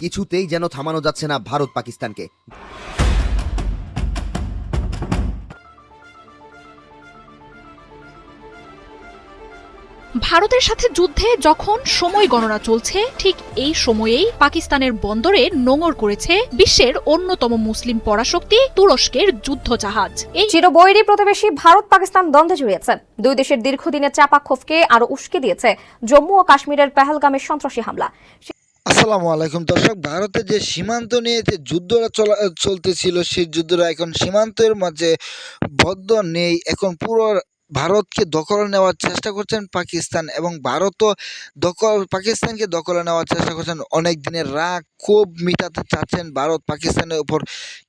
কিছুতেই যেন থামানো যাচ্ছে না ভারত পাকিস্তানকে। ভারতের সাথে যুদ্ধে যখন সময় গণনা চলছে ঠিক এই সময়েই পাকিস্তানের বন্দরে নোঙর করেছে বিশ্বের অন্যতম মুসলিম পরাশক্তি তুরস্কের যুদ্ধ জাহাজ এই চিরবৈরী প্রতিবেশী ভারত পাকিস্তান দ্বন্দ্বে জড়িয়েছে দুই দেশের দীর্ঘদিনের চাপা ক্ষোভকে আরও উস্কে দিয়েছে জম্মু ও কাশ্মীরের পেহেলগামের সন্ত্রাসী হামলা। আসসালামু আলাইকুম দর্শক ভারতে যে সীমান্ত নিয়ে যে যুদ্ধটা চলা চলতেছিল সেই যুদ্ধটা এখন সীমান্তের মাঝে বদ্ধ নেই। এখন পুরো ভারতকে দখল নেওয়ার চেষ্টা করছেন পাকিস্তান এবং ভারতও দখল, পাকিস্তানকে দখলে নেওয়ার চেষ্টা করছেন অনেক দিনের রাগ, ক্ষোভ মিটাতে চাচ্ছেন ভারত পাকিস্তানের উপর।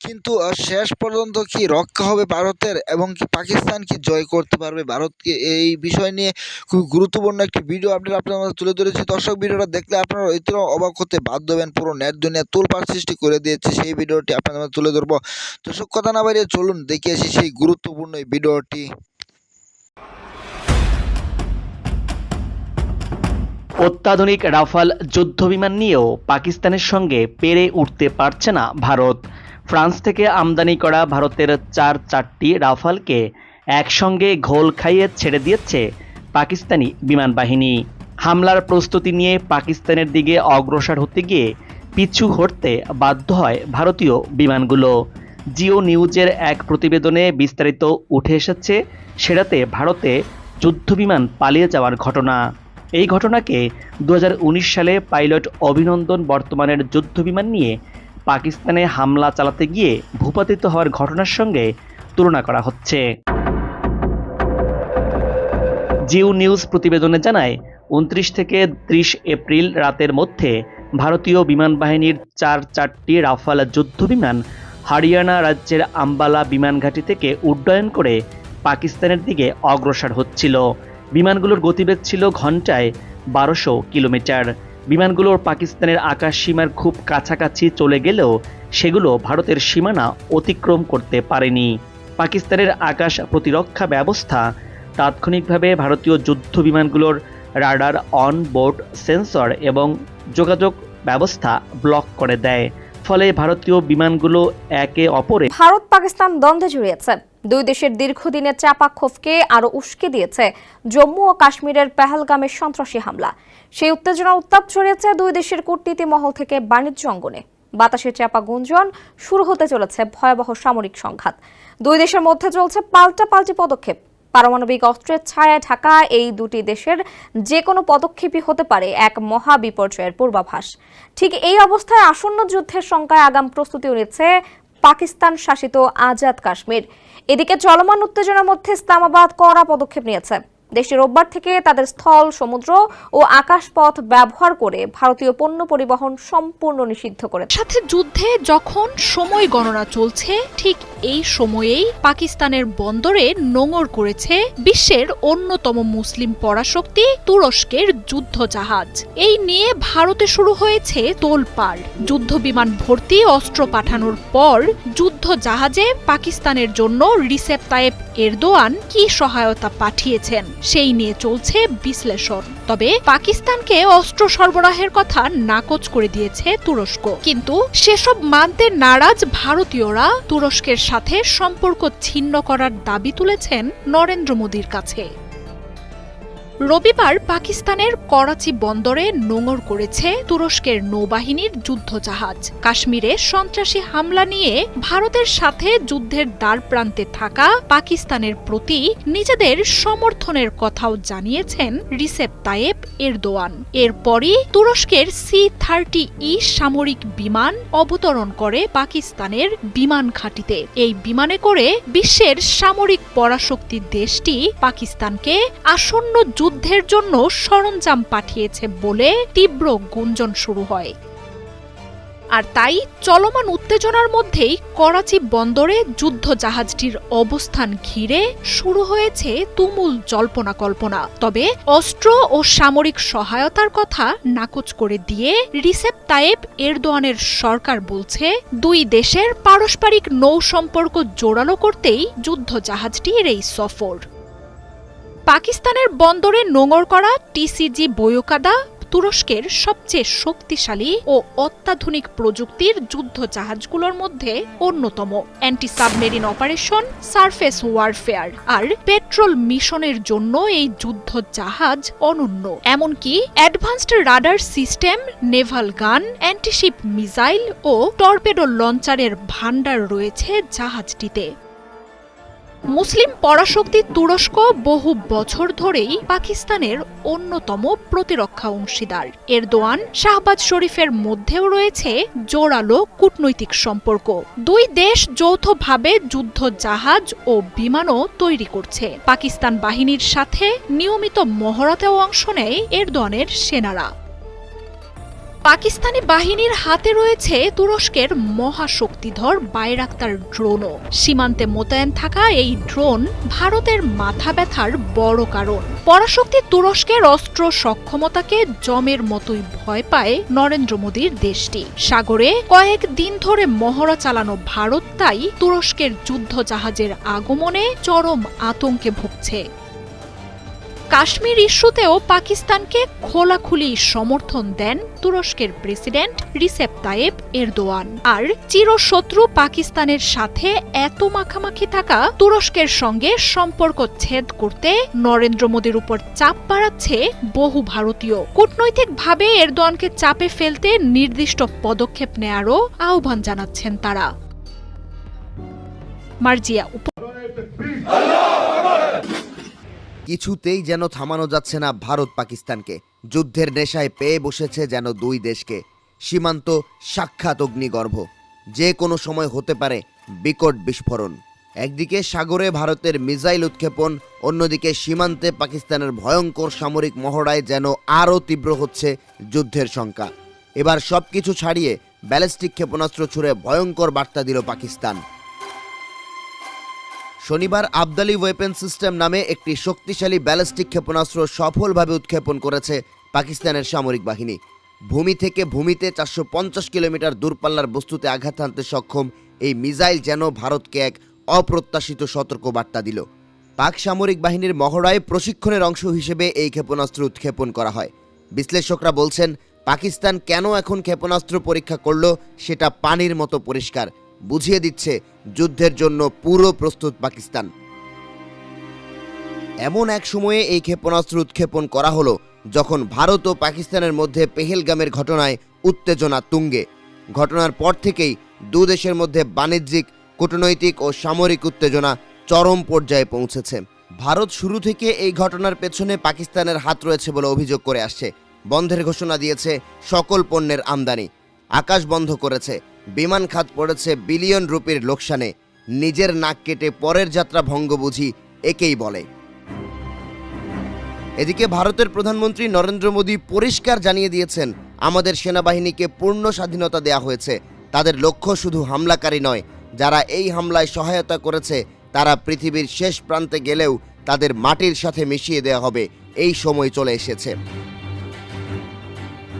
কিন্তু শেষ পর্যন্ত কি রক্ষা হবে ভারতের এবং কি পাকিস্তান কি জয় করতে পারবে? ভারতকে এই বিষয় নিয়ে খুব গুরুত্বপূর্ণ একটি ভিডিও আপডেট আপনার মাঝে তুলে ধরেছি। দর্শক, ভিডিওটা দেখলে আপনারা এতেও অবাক হতে বাধ্য হবেন। পুরো নেট দুনিয়া তোলপাড় সৃষ্টি করে দিয়েছে সেই ভিডিওটি আপনাদের তুলে ধরবো। দর্শক, কথা না বাড়িয়ে চলুন, দেখে আসি সেই গুরুত্বপূর্ণ এই ভিডিওটি অত্যাধুনিক রাফাল যুদ্ধবিমান নিয়েও পাকিস্তানের সঙ্গে পেরে উঠতে পারছে না ভারত। ফ্রান্স থেকে আমদানি করা ভারতের চার চারটি রাফালকে একসঙ্গে ঘোল খাইয়ে ছেড়ে দিয়েছে পাকিস্তানি বিমান বাহিনী। হামলার প্রস্তুতি নিয়ে পাকিস্তানের দিকে অগ্রসর হতে গিয়ে পিছু হটতে বাধ্য হয় ভারতীয় বিমানগুলো। জিও নিউজের এক প্রতিবেদনে বিস্তারিত উঠে এসেছে, সেটাতে ভারতে যুদ্ধবিমান পালিয়ে যাওয়ার ঘটনা। এই ঘটনাকে দু হাজার উনিশ সালে পাইলট অভিনন্দন বর্তমানের যুদ্ধবিমান নিয়ে পাকিস্তানে হামলা চালাতে গিয়ে ভূপাতিত হওয়ার ঘটনার সঙ্গে তুলনা করা হচ্ছে। জিও নিউজ প্রতিবেদনে জানায়, উনত্রিশ থেকে ত্রিশ এপ্রিল রাতের মধ্যে ভারতীয় বিমান বাহিনীর চার চারটি রাফাল যুদ্ধবিমান হরিয়ানা রাজ্যের আম্বালা বিমানঘাঁটি থেকে উড্ডয়ন করে পাকিস্তানের দিকে অগ্রসর হচ্ছিল। বিমানগুলোর গতিবেগ ছিল ঘন্টায় বারোশো কিলোমিটার। বিমানগুলোর পাকিস্তানের আকাশ সীমার খুব কাছাকাছি চলে গেলেও সেগুলো ভারতের সীমানা অতিক্রম করতে পারেনি। পাকিস্তানের আকাশ প্রতিরক্ষা ব্যবস্থা তাৎক্ষণিকভাবে ভারতীয় যুদ্ধ বিমানগুলোর রাডার অন বোর্ড সেন্সর এবং যোগাযোগ ব্যবস্থা ব্লক করে দেয়। ফলে ভারতীয় বিমানগুলো একে অপরে ভারত পাকিস্তান দ্বন্দ্বে জড়িয়েছে। দুই দেশের দীর্ঘদিনের চাপা ক্ষোভকে আরও উস্কে দিয়েছে জম্মু ও কাশ্মীরের পেহেলগামের সন্ত্রাসী হামলা। সেই উত্তেজনা উত্তাপ ছড়িয়েছে দুই দেশের কূটনীতি মহল থেকে বাণিজ্য অঙ্গনে। বাতাসের চাপা গুঞ্জন শুরু হতে চলেছে ভয়াবহ সামরিক সংঘাত। দুই দেশের মধ্যে চলছে পাল্টা পাল্টি পদক্ষেপ। পারমাণবিক অস্ত্রের ছায়ায় ঢাকা এই দুটি দেশের যে কোনো পদক্ষেপই হতে পারে এক মহা বিপর্যয়ের পূর্বাভাস। ঠিক এই অবস্থায় আসন্ন যুদ্ধের শঙ্কায় আগাম প্রস্তুতিও নিচ্ছে পাকিস্তান শাসিত আজাদ কাশ্মীর। এদিকে চলমান উত্তেজনার মধ্যে ইসলামাবাদ কড়া পদক্ষেপ নিয়েছে। দেশটি রোববার থেকে তাদের স্থল, সমুদ্র ও আকাশপথ ব্যবহার করে ভারতীয় পণ্য পরিবহন সম্পূর্ণ নিষিদ্ধ করে সাথে যুদ্ধে যখন সময় গণনা চলছে, ঠিক এই সময়েই পাকিস্তানের বন্দরে নোঙর করেছে বিশ্বের অন্যতম মুসলিম পরাশক্তি তুরস্কের যুদ্ধ জাহাজ এই নিয়ে ভারতে শুরু হয়েছে তোলপাড়। যুদ্ধ বিমান ভর্তি অস্ত্র পাঠানোর পর যুদ্ধ জাহাজে পাকিস্তানের জন্য রিসেপ তায়েব এরদোয়ান কি সহায়তা পাঠিয়েছেন? সেই নিয়ে চলছে বিশ্লেষণ। তবে পাকিস্তানকে অস্ত্র সরবরাহের কথা নাকচ করে দিয়েছে তুরস্ক। কিন্তু সেসব মানতে নারাজ ভারতীয়রা তুরস্কের সাথে সম্পর্ক ছিন্ন করার দাবি তুলেছেন নরেন্দ্র মোদীর কাছে। রবিবার পাকিস্তানের করাচি বন্দরে নোঙর করেছে তুরস্কের নৌবাহিনীর যুদ্ধজাহাজ। কাশ্মীরে সন্ত্রাসী হামলা নিয়ে ভারতের সাথে যুদ্ধের দ্বার প্রান্তে থাকা পাকিস্তানের প্রতি নিজেদের সমর্থনের কথাও জানিয়েছেন রিসেপ তায়েব এরদোয়ান। এরপরই তুরস্কের সি থার্টি ই সামরিক বিমান অবতরণ করে পাকিস্তানের বিমান ঘাঁটিতে। এই বিমানে করে বিশ্বের সামরিক পরাশক্তি দেশটি পাকিস্তানকে আসন্ন যুদ্ধের জন্য সরঞ্জাম পাঠিয়েছে বলে তীব্র গুঞ্জন শুরু হয়। আর তাই চলমান উত্তেজনার মধ্যেই করাচি বন্দরে যুদ্ধ জাহাজটির অবস্থান ঘিরে শুরু হয়েছে তুমুল জল্পনা কল্পনা। তবে অস্ত্র ও সামরিক সহায়তার কথা নাকচ করে দিয়ে রিসেপ তায়েব এরদোয়ানের সরকার বলছে, দুই দেশের পারস্পরিক নৌ সম্পর্ক জোরালো করতেই যুদ্ধ জাহাজটির এই সফর। পাকিস্তানের বন্দরে নোঙর করা টিসিজি বয়োকাদা তুরস্কের সবচেয়ে শক্তিশালী ও অত্যাধুনিক প্রযুক্তির যুদ্ধ জাহাজগুলোর মধ্যে অন্যতম। Anti submarine operation, surface warfare আর পেট্রোল মিশনের জন্য এই যুদ্ধ জাহাজ অনন্য। এমনকি advanced radar system, naval gun, antiship missile ও টর্পেডো লঞ্চারের ভাণ্ডার রয়েছে জাহাজটিতে। মুসলিম পরাশক্তি তুরস্ক বহু বছর ধরেই পাকিস্তানের অন্যতম প্রতিরক্ষা অংশীদার। এরদোয়ান শাহবাজ শরীফের মধ্যেও রয়েছে জোরালো কূটনৈতিক সম্পর্ক। দুই দেশ যৌথভাবে যুদ্ধ জাহাজ ও বিমানও তৈরি করছে। পাকিস্তান বাহিনীর সাথে নিয়মিত মহড়াতেও অংশ নেয় এরদোয়ানের সেনারা। পাকিস্তানি বাহিনীর হাতে রয়েছে তুরস্কের মহাশক্তিধর বাইরাক্তার ড্রোনও। সীমান্তে মোতায়েন থাকা এই ড্রোন ভারতের মাথা ব্যথার বড় কারণ। পরাশক্তি তুরস্কের অস্ত্র সক্ষমতাকে জমের মতোই ভয় পায় নরেন্দ্র মোদীর দেশটি। সাগরে কয়েক দিন ধরে মহড়া চালানো ভারত তাই তুরস্কের যুদ্ধ জাহাজের আগমনে চরম আতঙ্কে ভুগছে। কাশ্মীর ইস্যুতেও পাকিস্তানকে খোলাখুলি সমর্থন দেন তুরস্কের প্রেসিডেন্ট রিসেপ তায়েব এরদোয়ান। আর চিরশত্রু পাকিস্তানের সাথে এত মাখামাখি থাকা তুরস্কের সঙ্গে সম্পর্ক ছেদ করতে নরেন্দ্র মোদীর উপর চাপ বাড়াচ্ছে বহু ভারতীয়। কূটনৈতিকভাবে এরদোয়ানকে চাপে ফেলতে নির্দিষ্ট পদক্ষেপ নেয়ারও আহ্বান জানাচ্ছেন তারা। মার্জিয়া উপ কিছুতেই যেন থামানো যাচ্ছে না ভারত পাকিস্তানকে। যুদ্ধের নেশায় পেয়ে বসেছে যেন দুই দেশকে। সীমান্ত সাক্ষাৎ অগ্নিগর্ভ। যে কোনো সময় হতে পারে বিকট বিস্ফোরণ। একদিকে সাগরে ভারতের মিসাইল উৎক্ষেপণ, অন্যদিকে সীমান্তে পাকিস্তানের ভয়ঙ্কর সামরিক মহড়ায় যেন আরও তীব্র হচ্ছে যুদ্ধের শঙ্কা এবার সব কিছু ছাড়িয়ে ব্যালিস্টিক ক্ষেপণাস্ত্র ছুড়ে ভয়ঙ্কর বার্তা দিল পাকিস্তান। শনিবার আবদালি ওয়েপেন সিস্টেম নামে একটি শক্তিশালী ব্যালিস্টিক ক্ষেপণাস্ত্র সফলভাবে উৎক্ষেপণ করেছে পাকিস্তানের সামরিক বাহিনী। ভূমি থেকে ভূমিতে চারশো পঞ্চাশ কিলোমিটার দূরপাল্লার বস্তুতে আঘাত হানতে সক্ষম এই মিসাইল যেন ভারতকে এক অপ্রত্যাশিত সতর্ক বার্তা দিল। পাক সামরিক বাহিনীর মহড়ায় প্রশিক্ষণের অংশ হিসেবে এই ক্ষেপণাস্ত্র উৎক্ষেপণ করা হয়। বিশ্লেষকরা বলছেন, পাকিস্তান কেন এখন ক্ষেপণাস্ত্র পরীক্ষা করল সেটা পানির মতো পরিষ্কার। বুঝিয়ে দিচ্ছে যুদ্ধের জন্য পুরো প্রস্তুত পাকিস্তান। এমন এক সময়ে এই ক্ষেপণাস্ত্র উৎক্ষেপণ করা হলো যখন ভারত ও পাকিস্তানের মধ্যে পেহেলগামের ঘটনায় উত্তেজনা তুঙ্গে। ঘটনার পর থেকেই দু দেশের মধ্যে বাণিজ্যিক, কূটনৈতিক ও সামরিক উত্তেজনা চরম পর্যায়ে পৌঁছেছে। ভারত শুরু থেকে এই ঘটনার পেছনে পাকিস্তানের হাত রয়েছে বলে অভিযোগ করে আসছে। বন্ধের ঘোষণা দিয়েছে সকল পণ্যের আমদানি। আকাশ বন্ধ করেছে। বিমান খাত পড়েছে বিলিয়ন রুপির লোকসানে। নিজের নাক কেটে পরের যাত্রা ভঙ্গ বুঝি একেই বলে। এদিকে ভারতের প্রধানমন্ত্রী নরেন্দ্র মোদী পরিষ্কার জানিয়ে দিয়েছেন, আমাদের সেনাবাহিনীকে পূর্ণ স্বাধীনতা দেয়া হয়েছে। তাদের লক্ষ্য শুধু হামলাকারী নয়, যারা এই হামলায় সহায়তা করেছে, তারা পৃথিবীর শেষ প্রান্তে গেলেও তাদের মাটির সাথে মিশিয়ে দেওয়া হবে, এই সময় চলে এসেছে।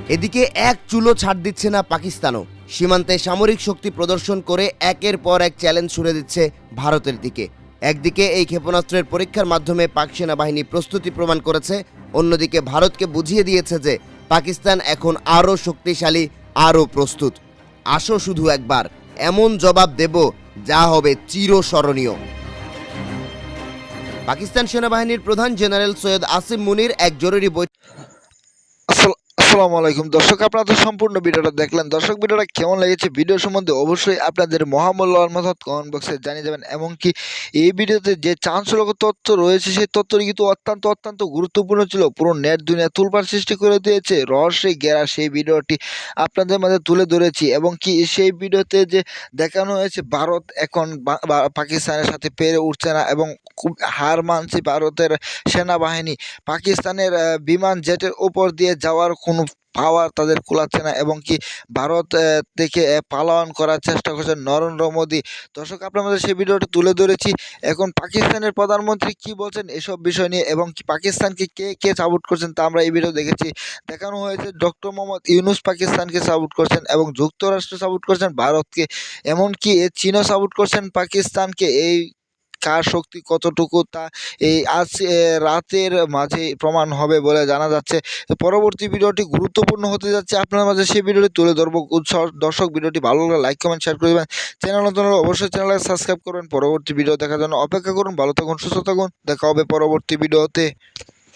এদিকে এক চুলো ছাড় দিচ্ছে না পাকিস্তানও। সীমান্তে সামরিক শক্তি প্রদর্শন করে একের পর এক চ্যালেঞ্জ ছুড়ে দিচ্ছে ভারতের দিকে। একদিকে এই ক্ষেপণাস্ত্রের পরীক্ষার মাধ্যমে পাক সেনাবাহিনী প্রস্তুতি প্রমাণ করেছে, অন্যদিকে ভারতকে বুঝিয়ে দিয়েছে যে পাকিস্তান এখন আরও শক্তিশালী, আরও প্রস্তুত। আসো শুধু একবার, এমন জবাব দেব যা হবে চিরস্মরণীয়। পাকিস্তান সেনাবাহিনীর প্রধান জেনারেল সৈয়দ আসিম মুনির এক জরুরি বৈঠক আসসালামু আলাইকুম। দর্শক, আপনারা তো সম্পূর্ণ ভিডিওটা দেখলেন। দর্শক, ভিডিওটা কেমন লেগেছে ভিডিও সম্বন্ধে অবশ্যই আপনাদের মহামূল্যবান মতামত কমেন্ট বক্সে জানিয়ে যাবেন এমনকি এই ভিডিওতে যে চাঞ্চল্যকর তথ্য রয়েছে, সেই তথ্যটি কিন্তু অত্যন্ত অত্যন্ত গুরুত্বপূর্ণ ছিল। পুরো নেট দুনিয়া তুলপার সৃষ্টি করে দিয়েছে। রহস্যে গেরা সেই ভিডিওটি আপনাদের মাঝে তুলে ধরেছি। এবং কি সেই ভিডিওতে যে দেখানো হয়েছে, ভারত এখন পাকিস্তানের সাথে পেরে উঠছে না এবং খুব হার মানছে ভারতের সেনাবাহিনী। পাকিস্তানের বিমান জেটের উপর দিয়ে যাওয়ার কোনো পাওয়ার তাদের কুলাচ্ছে না এবং কি ভারত থেকে আহ, পালায়ন করার চেষ্টা করছে নরেন্দ্র মোদী। দর্শক আপনাদের সেই ভিডিওটা তুলে ধরেছি। এখন পাকিস্তানের প্রধানমন্ত্রী কি বলছেন এসব বিষয় নিয়ে এবং কি পাকিস্তানকে কে কে সাপোর্ট করছেন তা আমরা এই ভিডিও দেখেছি। দেখানো হয়েছে ডক্টর মোহাম্মদ ইউনুস পাকিস্তানকে সাপোর্ট করছেন এবং যুক্তরাষ্ট্র সাপোর্ট করছেন ভারতকে। এমনকি চীনও সাপোর্ট করছেন পাকিস্তানকে। এই কার শক্তি কতটুকু তা এই আজ রাতের মাঝে প্রমাণ হবে বলে জানা যাচ্ছে। পরবর্তী ভিডিওটি গুরুত্বপূর্ণ হতে যাচ্ছে আপনার মাঝে সেই ভিডিওটি তুলে ধরবো। দর্শক, ভিডিওটি ভালো লাগলে লাইক কমেন্ট শেয়ার করে দেবেন। চ্যানেল নতুন অবশ্যই চ্যানেলকে সাবস্ক্রাইব করবেন পরবর্তী ভিডিও দেখার জন্য অপেক্ষা করুন। ভালো থাকুন, সুস্থ থাকুন। দেখা হবে পরবর্তী ভিডিওতে।